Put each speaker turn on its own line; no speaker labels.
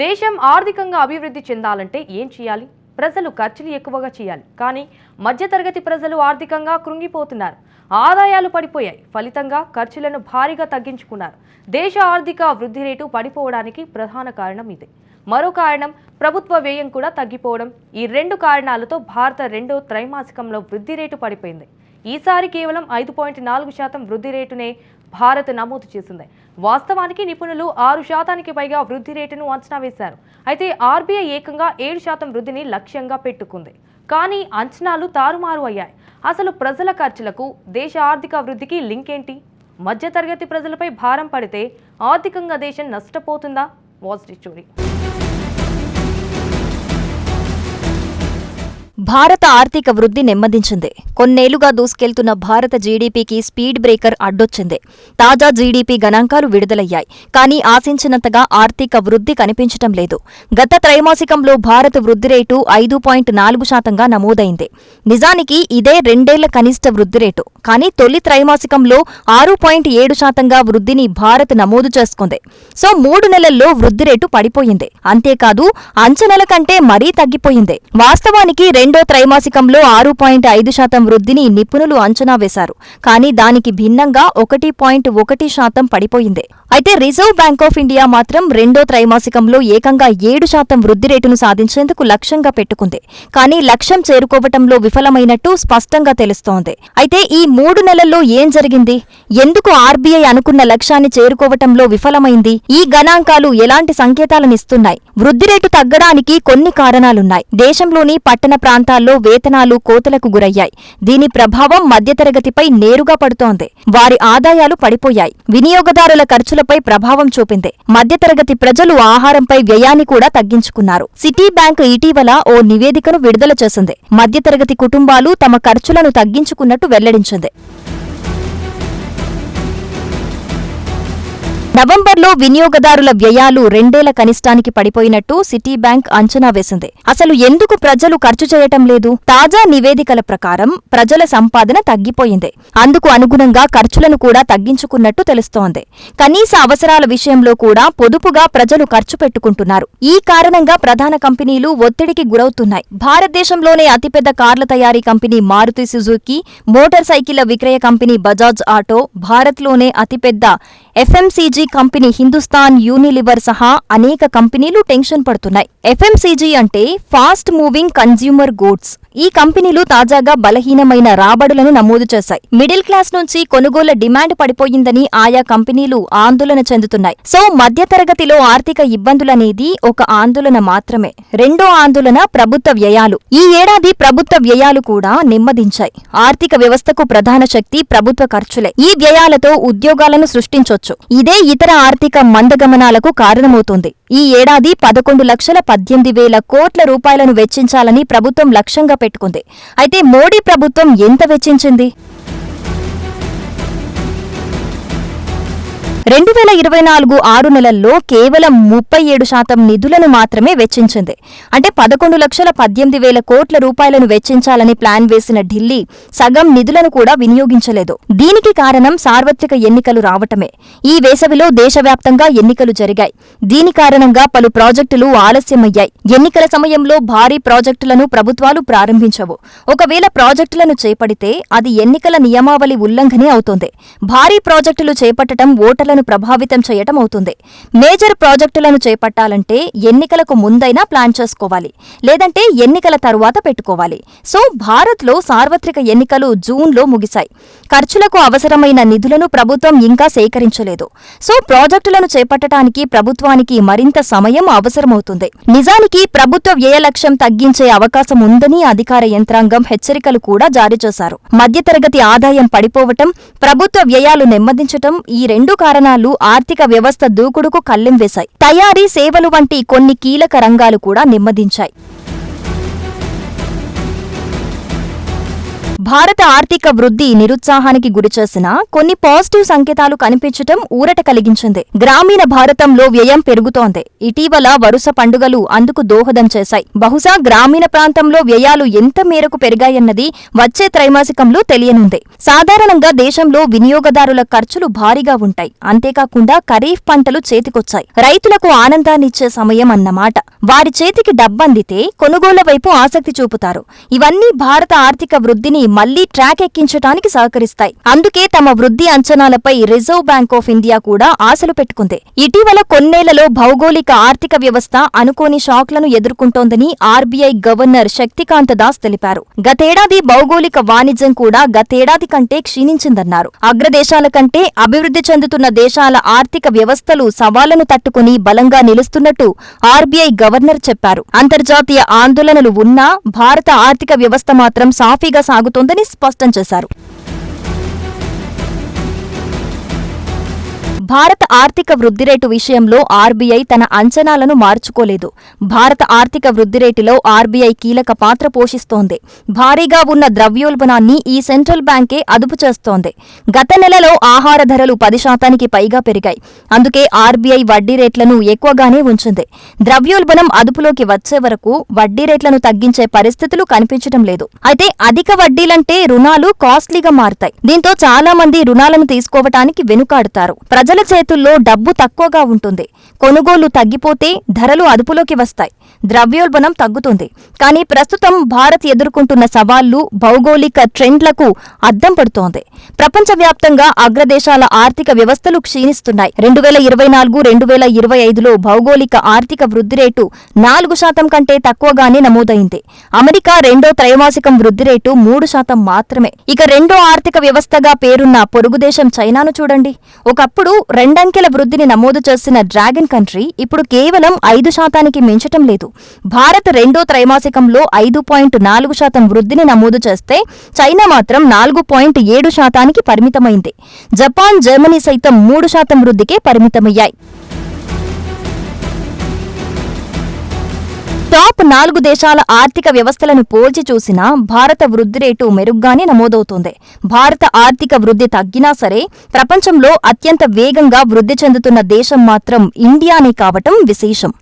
దేశం ఆర్థికంగా అభివృద్ధి చెందాలంటే ఏం చేయాలి? ప్రజలు ఖర్చులు ఎక్కువగా చేయాలి. కానీ మధ్యతరగతి ప్రజలు ఆర్థికంగా కృంగిపోతున్నారు. ఆదాయాలు పడిపోయాయి. ఫలితంగా ఖర్చులను భారీగా తగ్గించుకున్నారు. దేశ ఆర్థిక వృద్ధి రేటు పడిపోవడానికి ప్రధాన కారణం ఇదే. మరో కారణం ప్రభుత్వ వ్యయం కూడా తగ్గిపోవడం. ఈ రెండు కారణాలతో భారత రెండో త్రైమాసికంలో వృద్ధి రేటు పడిపోయింది. ఈసారి కేవలం ఐదు పాయింట్ నాలుగు శాతం వృద్ధి రేటునే భారత్ నమోదు చేసింది. వాస్తవానికి నిపుణులు ఆరు శాతానికి పైగా వృద్ధి రేటును అంచనా వేశారు. అయితే ఆర్బీఐ ఏకంగా ఏడు శాతం వృద్ధిని లక్ష్యంగా పెట్టుకుంది. కానీ అంచనాలు తారుమారు అయ్యాయి. అసలు ప్రజల ఖర్చులకు దేశ ఆర్థిక వృద్ధికి లింక్ ఏంటి? మధ్యతరగతి ప్రజలపై భారం పడితే ఆర్థికంగా దేశం నష్టపోతుందా? Was story.
భారత ఆర్థిక వృద్ధి నెమ్మదించింది. కొన్నేళ్ళుగా దూసుకెళ్తున్న భారత జీడీపీకి స్పీడ్ బ్రేకర్ అడ్డొచ్చింది. తాజా జీడీపీ గణాంకాలు విడుదలయ్యాయి. కానీ ఆశించినంతగా ఆర్థిక వృద్ధి కనిపించటం లేదు. గత త్రైమాసికంలో భారత వృద్ధి రేటు ఐదు పాయింట్ నాలుగు శాతంగా నమోదైంది. నిజానికి ఇదే రెండేళ్ళ కనిష్ట వృద్ధి రేటు. కానీ తొలి త్రైమాసికంలో ఆరు పాయింట్ ఏడు శాతంగా వృద్ధిని భారత్ నమోదు చేసుకుంది. సో మూడు నెలల్లో వృద్ధి రేటు పడిపోయింది. అంతేకాదు అంచనాల కంటే మరీ తగ్గిపోయింది. వాస్తవానికి రెండో త్రైమాసికంలో ఆరు పాయింట్ ఐదు శాతం వృద్ధిని నిపుణులు అంచనా వేశారు. కానీ దానికి భిన్నంగా ఒకటి పాయింట్ ఒకటి శాతం పడిపోయింది. అయితే రిజర్వ్ బ్యాంక్ ఆఫ్ ఇండియా మాత్రం రెండో త్రైమాసికంలో ఏకంగా ఏడు శాతం వృద్ధి రేటును సాధించేందుకు లక్ష్యంగా పెట్టుకుంది. కానీ లక్ష్యం చేరుకోవటంలో విఫలమైనట్టు స్పష్టంగా తెలుస్తోంది. అయితే ఈ మూడు నెలల్లో ఏం జరిగింది? ఎందుకు ఆర్బీఐ అనుకున్న లక్ష్యాన్ని చేరుకోవటంలో విఫలమైంది? ఈ గణాంకాలు ఎలాంటి సంకేతాలనిస్తున్నాయి వృద్ధి రేటు తగ్గడానికి కొన్ని కారణాలున్నాయి. దేశంలోని పట్టణ ప్రాంతాల్లో వేతనాలు కోతలకు గురయ్యాయి. దీని ప్రభావం మధ్యతరగతిపై నేరుగా పడుతోంది. వారి ఆదాయాలు పడిపోయాయి. వినియోగదారుల ఖర్చులపై ప్రభావం చూపింది. మధ్యతరగతి ప్రజలు ఆహారంపై వ్యయాన్ని కూడా తగ్గించుకున్నారు. సిటీ బ్యాంక్ ఇటీవల ఓ నివేదికను విడుదల చేసింది. మధ్యతరగతి కుటుంబాలు తమ ఖర్చులను తగ్గించుకున్నట్టు వెల్లడించింది. నవంబర్లో వినియోగదారుల వ్యయాలు రెండేళ్ళ కనిష్టానికి పడిపోయినట్టు సిటీ బ్యాంక్ అంచనా వేసింది. అసలు ఎందుకు ప్రజలు ఖర్చు చేయటం లేదు? తాజా నివేదికల ప్రకారం ప్రజల సంపాదన తగ్గిపోయింది. అందుకు అనుగుణంగా ఖర్చులను కూడా తగ్గించుకున్నట్టు తెలుస్తోంది. కనీస అవసరాల విషయంలో కూడా పొదుపుగా ప్రజలు ఖర్చు పెట్టుకుంటున్నారు. ఈ కారణంగా ప్రధాన కంపెనీలు ఒత్తిడికి గురవుతున్నాయి. భారతదేశంలోనే అతిపెద్ద కార్ల తయారీ కంపెనీ మారుతి సుజుకి మోటార్ సైకిళ్ళ విక్రయ కంపెనీ బజాజ్ ఆటో భారత్లోనే అతిపెద్ద ఎఫ్ఎంసీజీ కంపెనీ హిందుస్థాన్ యూనిలివర్ సహా అనేక కంపెనీలు టెన్షన్ పడుతున్నాయి. ఎఫ్ఎంసీజీ అంటే ఫాస్ట్ మూవింగ్ కన్జ్యూమర్ గూడ్స్. ఈ కంపెనీలు తాజాగా బలహీనమైన రాబడులను నమోదు చేశాయి. మిడిల్ క్లాస్ నుంచి కొనుగోళ్ళ డిమాండ్ పడిపోయిందని ఆయా కంపెనీలు ఆందోళన చెందుతున్నాయి. సో మధ్యతరగతిలో ఆర్థిక ఇబ్బందులనేది ఒక ఆందోళన మాత్రమే. రెండో ఆందోళన ప్రభుత్వ వ్యయాలు. ఈ ఏడాది ప్రభుత్వ వ్యయాలు కూడా నెమ్మదించాయి. ఆర్థిక వ్యవస్థకు ప్రధాన శక్తి ప్రభుత్వ ఖర్చులే. ఈ వ్యయాలతో ఉద్యోగాలను సృష్టించొచ్చు. ఇదే ఇతర ఆర్థిక మందగమనాలకు కారణమవుతోంది. ఈ ఏడాది పదకొండు లక్షల పద్దెనిమిది వేల కోట్ల రూపాయలను వెచ్చించాలని ప్రభుత్వం లక్ష్యంగా పెట్టుకుంది. అయితే మోడీ ప్రభుత్వం ఎంత వెచ్చించింది? రెండు వేల ఇరవై నాలుగు ఆరు నెలల్లో కేవలం ముప్పై ఏడు శాతం నిధులను మాత్రమే వెచ్చించింది. అంటే పదకొండు లక్షల పద్దెనిమిది వేల కోట్ల రూపాయలను వెచ్చించాలని ప్లాన్ వేసిన ఢిల్లీ సగం నిధులను కూడా వినియోగించలేదు. దీనికి కారణం సార్వత్రిక ఎన్నికలు రావటమే. ఈ వేసవిలో దేశవ్యాప్తంగా ఎన్నికలు జరిగాయి. దీని కారణంగా పలు ప్రాజెక్టులు ఆలస్యమయ్యాయి. ఎన్నికల సమయంలో భారీ ప్రాజెక్టులను ప్రభుత్వాలు ప్రారంభించవు. ఒకవేళ ప్రాజెక్టులను చేపడితే అది ఎన్నికల నియమావళి ఉల్లంఘనే అవుతుంది. భారీ ప్రాజెక్టులు చేపట్టడం ఓటర్లను ప్రభావితం చేయటం అవుతుంది. మేజర్ ప్రాజెక్టులను చేపట్టాలంటే ఎన్నికలకు ముందైనా ప్లాన్ చేసుకోవాలి. లేదంటే ఎన్నికల తరువాత పెట్టుకోవాలి. సో భారత్లో సార్వత్రిక ఎన్నికలు జూన్లో ముగిశాయి. ఖర్చులకు అవసరమైన నిధులను ప్రభుత్వం ఇంకా సేకరించలేదు. సో ప్రాజెక్టులను చేపట్టడానికి ప్రభుత్వానికి మరింత సమయం అవసరమవుతుంది. నిజానికి ప్రభుత్వ వ్యయ లక్ష్యం తగ్గించే అవకాశం ఉందని అధికార యంత్రాంగం హెచ్చరికలు కూడా జారీ చేశారు. మధ్యతరగతి ఆదాయం పడిపోవటం ప్రభుత్వ వ్యయాలు నెమ్మదించటం ఈ రెండు కారణాలు ఆర్థిక వ్యవస్థ దూకుడుకు కళ్ళెం వేశాయి తయారీ సేవలు వంటి కొన్ని కీలక రంగాలు కూడా నెమ్మదించాయి. భారత ఆర్థిక వృద్ధి నిరుత్సాహానికి గురిచేసిన కొన్ని పాజిటివ్ సంకేతాలు కనిపించటం ఊరట కలిగించింది. గ్రామీణ భారతంలో వ్యయం పెరుగుతోంది. ఇటీవల వరుస పండుగలు అందుకు దోహదం చేశాయి. బహుశా గ్రామీణ ప్రాంతంలో వ్యయాలు ఎంత మేరకు పెరిగాయన్నది వచ్చే త్రైమాసికంలో తెలియనుంది. సాధారణంగా దేశంలో వినియోగదారుల ఖర్చులు భారీగా ఉంటాయి. అంతేకాకుండా ఖరీఫ్ పంటలు చేతికొచ్చాయి. రైతులకు ఆనందాన్నిచ్చే సమయం అన్నమాట. వారి చేతికి డబ్బందితే కొనుగోళ్ళ వైపు ఆసక్తి చూపుతారు. ఇవన్నీ భారత ఆర్థిక వృద్ధిని మళ్ళీ ట్రాక్ ఎక్కించడానికి సహకరిస్తాయి. అందుకే తమ వృద్ధి అంచనాలపై రిజర్వ్ బ్యాంక్ ఆఫ్ ఇండియా కూడా ఆశలు పెట్టుకుంది. ఇటీవల కొన్నేళ్ళలో భౌగోళిక ఆర్థిక వ్యవస్థ అనుకోని షాక్లను ఎదుర్కొంటోందని ఆర్బీఐ గవర్నర్ శక్తికాంత దాస్ తెలిపారు. గతేడాది భౌగోళిక వాణిజ్యం కూడా గతేడాది కంటే క్షీణించిందన్నారు. అగ్రదేశాల కంటే అభివృద్ధి చెందుతున్న దేశాల ఆర్థిక వ్యవస్థలు సవాళ్ళను తట్టుకుని బలంగా నిలుస్తున్నట్టు ఆర్బీఐ గవర్నర్ చెప్పారు. అంతర్జాతీయ ఆందోళనలు ఉన్నా భారత ఆర్థిక వ్యవస్థ మాత్రం సాఫీగా ఉందని స్పష్టం చేశారు. భారత ఆర్థిక వృద్ధి రేటు విషయంలో ఆర్బీఐ తన అంచనాలను మార్చుకోలేదు. భారత ఆర్థిక వృద్ధి రేటులో ఆర్బీఐ కీలక పాత్ర పోషిస్తోంది. భారీగా ఉన్న ద్రవ్యోల్బణాన్ని ఈ సెంట్రల్ బ్యాంకే అదుపు చేస్తోంది. గత నెలలో ఆహార ధరలు పది శాతానికి పైగా పెరిగాయి. అందుకే ఆర్బీఐ వడ్డీ రేట్లను ఎక్కువగానే ఉంచింది. ద్రవ్యోల్బణం అదుపులోకి వచ్చే వరకు వడ్డీ రేట్లను తగ్గించే పరిస్థితులు కనిపించడం లేదు. అయితే అధిక వడ్డీలంటే రుణాలు కాస్ట్లీగా మారతాయి. దీంతో చాలా మంది రుణాలను తీసుకోవటానికి వెనుకాడుతారు. ప్రజల చేతుల్లో డబ్బు తక్కువగా ఉంటుంది. కొనుగోలు తగ్గిపోతే ధరలు అదుపులోకి వస్తాయి. ద్రవ్యోల్బణం తగ్గుతుంది. కానీ ప్రస్తుతం భారత్ ఎదుర్కొంటున్న సవాళ్ళు భౌగోళిక ట్రెండ్లకు అద్దం పడుతోంది. ప్రపంచవ్యాప్తంగా అగ్రదేశాల ఆర్థిక వ్యవస్థలు క్షీణిస్తున్నాయి. రెండు వేల ఇరవై నాలుగు రెండు వేల ఇరవై ఐదులో భౌగోళిక ఆర్థిక వృద్ధి రేటు నాలుగు శాతం కంటే తక్కువగానే నమోదైంది. అమెరికా రెండో త్రైమాసికం వృద్ధి రేటు మూడు శాతం మాత్రమే. ఇక రెండో ఆర్థిక వ్యవస్థగా పేరున్న పొరుగుదేశం చైనాను చూడండి. ఒకప్పుడు రెండంకెల వృద్ధిని నమోదు చేసిన డ్రాగన్ కంట్రీ ఇప్పుడు కేవలం ఐదు శాతానికి మించటం లేదు. భారత్ రెండో త్రైమాసికంలో ఐదు పాయింట్ నాలుగు శాతం వృద్ధిని నమోదు చేస్తే చైనా మాత్రం నాలుగు పాయింట్ ఏడు శాతానికి పరిమితమైంది. జపాన్ జర్మనీ సైతం మూడు శాతం వృద్ధికే పరిమితమయ్యాయి. టాప్ నాలుగు దేశాల ఆర్థిక వ్యవస్థలను పోల్చి చూసినా భారత వృద్ధి రేటు మెరుగ్గానే నమోదవుతోంది. భారత ఆర్థిక వృద్ధి తగ్గినా సరే ప్రపంచంలో అత్యంత వేగంగా వృద్ధి చెందుతున్న దేశం మాత్రం ఇండియానే కావటం విశేషం.